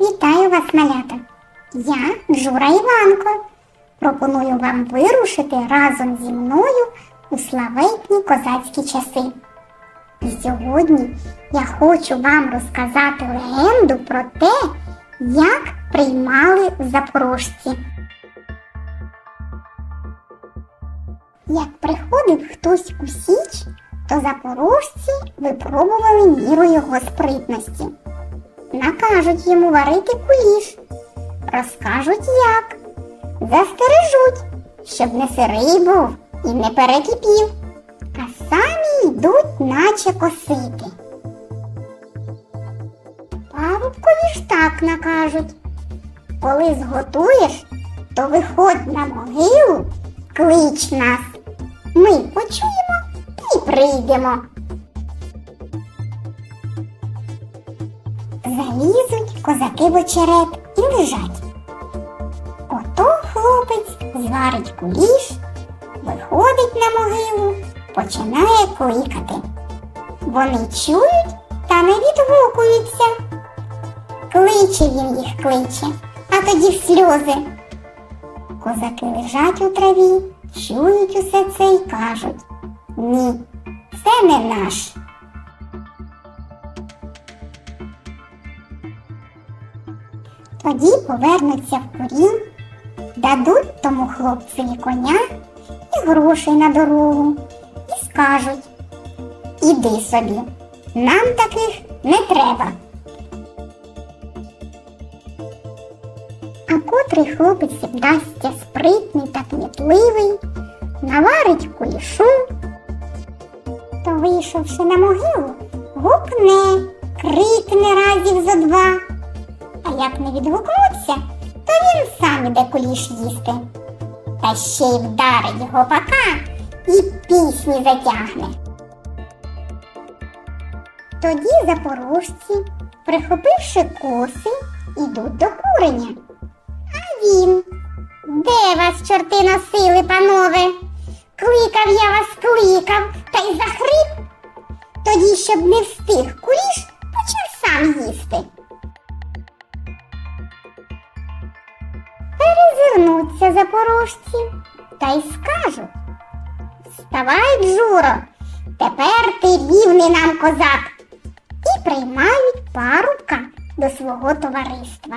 Вітаю вас, малята! Я Джура Іванко. Пропоную вам вирушити разом зі мною у славетні козацькі часи. І сьогодні я хочу вам розказати легенду про те, як приймали запорожці. Як приходив хтось у Січ, то запорожці випробували міру його спритності. Накажуть йому варити куліш, розкажуть як, застережуть, щоб не сирий був і не перекипів, а самі йдуть, наче косити. Парубкові ж так накажуть. Коли зготуєш, то виходь на могилу, клич нас. Ми почуємо і прийдемо. Залізуть козаки в очерет і лежать. Ото хлопець зварить куліш, виходить на могилу, починає кликати. Вони чують та не відгукуються. Кличе він їх кличе, а тоді сльози. Козаки лежать у траві, чують усе це і кажуть Ні, це не наш. Тоді повернуться в курінь, дадуть тому хлопцеві коня і грошей на дорогу і скажуть Іди собі, нам таких не треба. А котрий хлопець вдасться спритний та кмітливий, наварить кулішу, то, вийшовши на могилу, гукне, крикне разів зо два. Як не відгукнуться, то він сам іде куліш їсти. Та ще й вдарить гопака і пісні затягне. Тоді запорожці, прихопивши коси, ідуть до куреня. А він. Де вас, чорти носили, панове? Кликав я вас, кликав, та й захрип. Тоді, щоб не встиг куліш, почав сам їсти. Перезирнуться запорожці та й скажуть Вставай, Джуро, тепер ти рівний нам козак. І приймають парубка до свого товариства.